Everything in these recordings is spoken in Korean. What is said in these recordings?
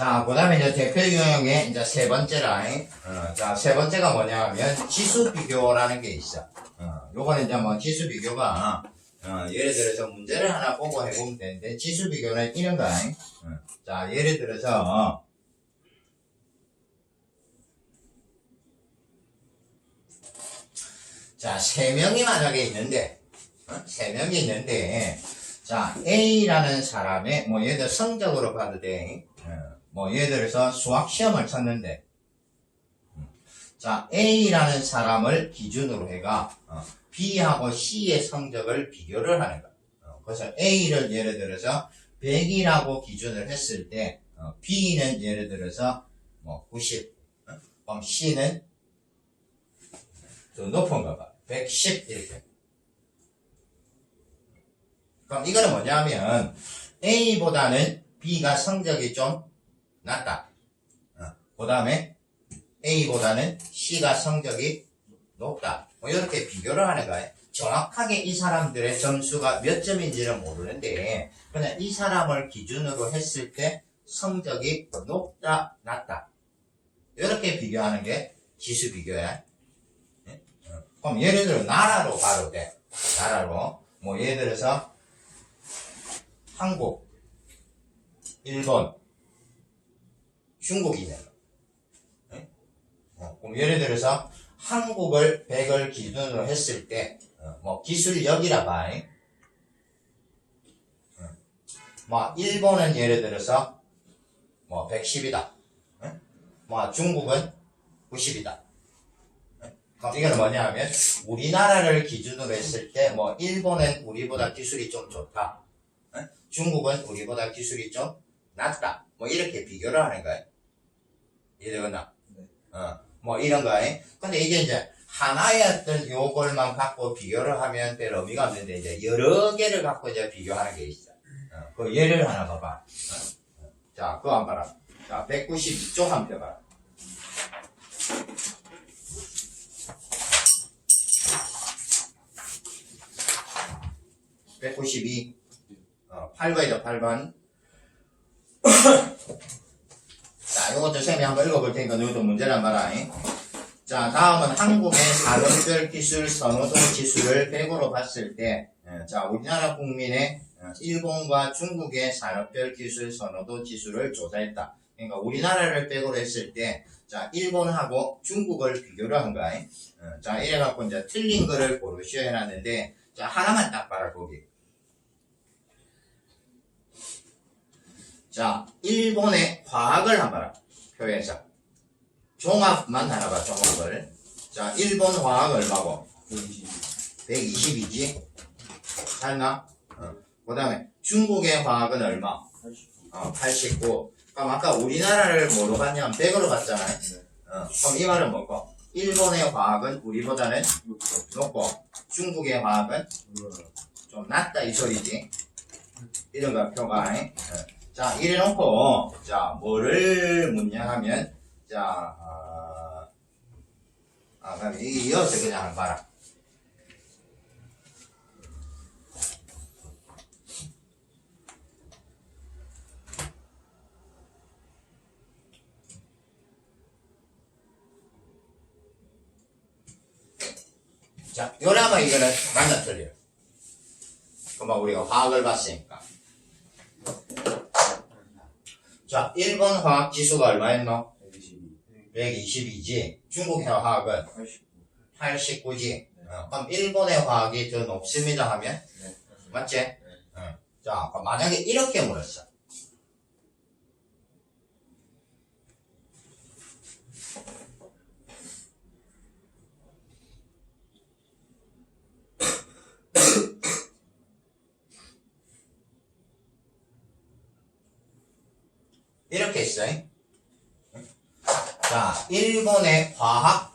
자, 그 다음에 이제 대표 유형의 이제 세 번째라. 어, 자, 세 번째가 뭐냐 하면 지수 비교라는 게 있어. 어, 요거는 이제 뭐 지수 비교가, 어, 예를 들어서 문제를 하나 보고 해보면 되는데, 지수 비교는 이런 거야. 어, 자, 예를 들어서, 자, 세 명이 만약에 있는데, 어? 세 명이 있는데, 자, A라는 사람의, 뭐, 들어 성적으로 봐도 돼. 어, 뭐, 예를 들어서 수학 시험을 쳤는데, 음. 자, A라는 사람을 기준으로 해가, 어, B하고 C의 성적을 비교를 하는 거야. 어, 그래서 A를 예를 들어서 100이라고 기준을 했을 때, 어, B는 예를 들어서 뭐 90, 어? 그럼 C는 더 높은 거 봐. 110 이렇게. 그럼 이거는 뭐냐면 A보다는 B가 성적이 좀 낮다. 그 다음에 A보다는 C가 성적이 높다. 뭐 이렇게 비교를 거예요. 정확하게 이 사람들의 점수가 몇 점인지는 모르는데 그냥 이 사람을 기준으로 했을 때 성적이 높다, 낮다. 이렇게 비교하는 게 지수 비교야. 예? 어. 그럼 예를 들어 나라로 봐도 돼. 나라로. 뭐 예를 들어서 한국, 일본, 중국이 있는 거. 예? 어, 그럼 예를 들어서 한국을 100을 기준으로 했을 때, 어, 뭐 기술력이라 봐. 잉? 어. 뭐 일본은 예를 들어서 뭐 110이다. 뭐 중국은 90이다. 그럼 이거는 뭐냐 하면 우리나라를 기준으로 했을 때 뭐 일본은 우리보다 기술이 좀 좋다. 어? 중국은 우리보다 기술이 좀 낮다. 뭐 이렇게 비교를 하는 거예요. 이해되겠나? 네. 어, 뭐 이런 거예요. 근데 이게 이제 하나의 어떤 요걸만 갖고 비교를 하면 별 의미가 없는데 이제 여러 개를 갖고 이제 비교하는 게 있어. 어, 그 예를 하나 봐봐. 어, 어. 자, 그거 한 봐라. 자, 192쪽 한번 펴봐라. (192) 어, 8번이죠 8번 자 요것도 선생님이 한번 읽어볼 테니까 너희도 문제란 말아 자 다음은 한국의 산업별 기술 선호도 지수를 100으로 봤을 때 예, 자, 우리나라 국민의 어, 일본과 중국의 산업별 기술 선호도 지수를 조사했다. 그러니까 우리나라를 빼고로 했을 때, 자, 일본하고 중국을 비교를 한 거야. 어, 자, 이래갖고 이제 틀린 거를 고르시오 해놨는데, 자, 하나만 딱 봐라, 거기. 자, 일본의 과학을 한 봐라. 표에서. 종합만 하나 봐, 종합을. 자, 일본 과학 얼마고? 120이지? 잘나? 어. 그 다음에 중국의 화학은 얼마? 89. 어, 89. 그럼 아까 우리나라를 뭐로 봤냐면 100으로 봤잖아요. 어, 그럼 이 말은 뭐고? 일본의 화학은 우리보다는 높고 중국의 화학은 좀 낮다 이 소리지. 이런 거 표가. 어. 자, 이래 놓고 자, 뭐를 묻냐 하면 자, 어, 아, 그럼 이- 이어서 그냥 봐라. 자, 요라면 이거는 틀려. 그만 우리가 화학을 봤으니까. 자, 일본 화학 지수가 얼마였노? 122 지. 중국 화학은 89 지. 어, 그럼 일본의 화학이 더 높습니다 하면? 맞지? 어. 자, 만약에 이렇게 물었어. 이렇게 있어요. 자, 일본의 과학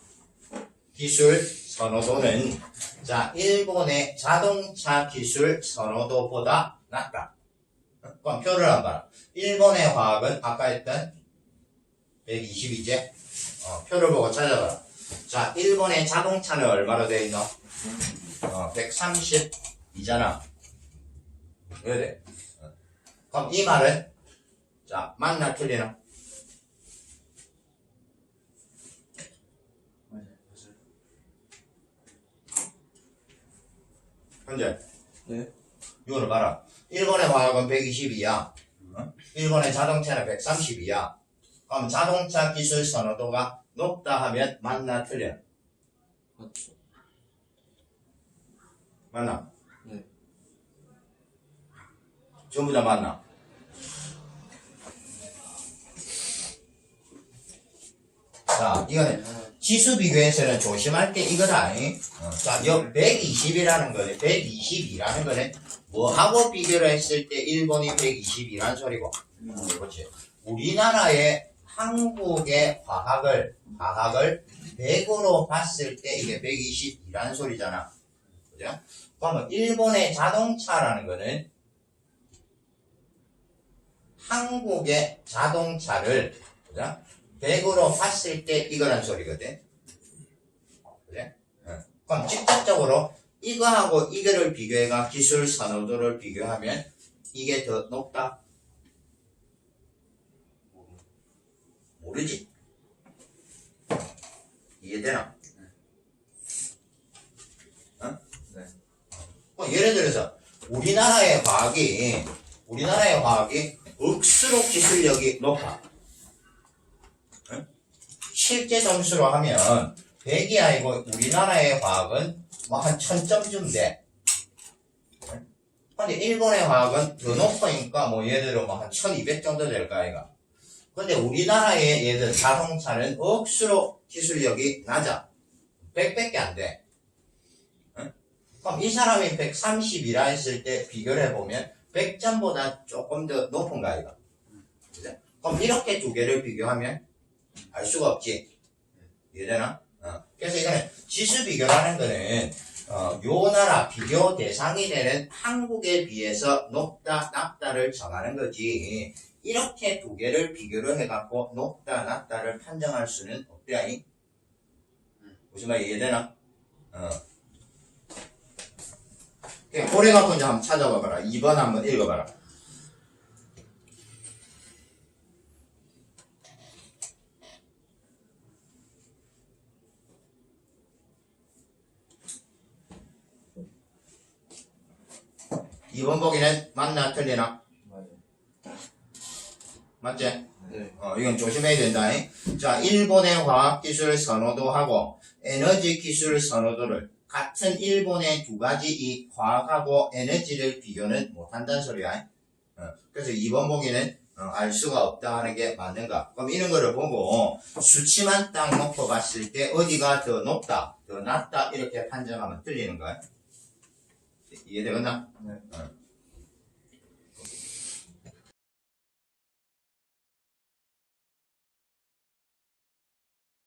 기술 선호도는 자, 일본의 자동차 기술 선호도보다 낮다. 그럼 표를 한번 일본의 화학은 아까 했던 120이제 어, 표를 보고 찾아봐라. 자, 일본의 자동차는 얼마로 되어 있노? 어, 132잖아. 그래. 어. 그럼 이 말은 자, 맞나 틀리나? 현재? 네. 이거를 봐라. 일본의 화학은 120이야. 일본의 자동차는 130이야. 그럼 자동차 기술 선호도가 높다 하면 맞나 틀려? 맞죠. 맞나? 네. 전부 다 맞나? 자, 이거는 지수 비교에서는 조심할 게 이거다. 잉? 어, 자, 여 120이라는 거는 122라는 거는 뭐하고 비교를 했을 때 일본이 120이라는 소리고. 그렇지. 우리나라의 한국의 과학을 과학을 100으로 봤을 때 이게 120이라는 소리잖아. 그죠? 그러면 일본의 자동차라는 거는 한국의 자동차를 그죠? 100으로 봤을 때 이거란 소리거든. 그래? 어. 그럼 직접적으로 이거하고 이거를 비교해가 기술 선호도를 비교하면 이게 더 높다? 모르지? 이해되나? 어? 네. 뭐 예를 들어서 우리나라의 과학이 우리나라의 과학이 억수로 기술력이 높아. 응? 실제 점수로 하면 100이 아니고 우리나라의 과학은 뭐한 1000점쯤 돼. 응? 근데 일본의 과학은 더 높으니까 뭐 예를 들어 뭐 한 1200 정도 될까 아이가. 근데 우리나라의 얘들 자동차는 억수로 기술력이 낮아. 100밖에 안 돼. 그럼 이 사람이 130이라 했을 때 비교를 해보면 100점보다 조금 더 높은 거 아이가? 그죠? 그럼 이렇게 두 개를 비교하면 알 수가 없지. 이해되나? 어. 그래서 이거는 지수 비교라는 거는 어, 요 나라 비교 대상이 되는 한국에 비해서 높다, 낮다를 정하는 거지. 이렇게 두 개를 비교를 해갖고 높다, 낮다를 판정할 수는 없대야이. 무슨 말 이해되나? 어. 고래 갖고 이제 한번 찾아봐봐라. 2번 한번 읽어봐라. 이번 보기는 맞나 틀리나? 맞지? 네. 어, 이건 조심해야 된다. 잉? 자, 일본의 과학기술 선호도하고 에너지 기술 선호도를 같은 일본의 두 가지 이 과학하고 에너지를 비교는 못한다는 소리야. 어, 그래서 이번 보기는 어, 알 수가 없다 하는 게 맞는가? 그럼 이런 거를 보고 수치만 딱 놓고 봤을 때 어디가 더 높다, 더 낮다 이렇게 판정하면 틀리는 거야. 이해되겠나? 네. 어.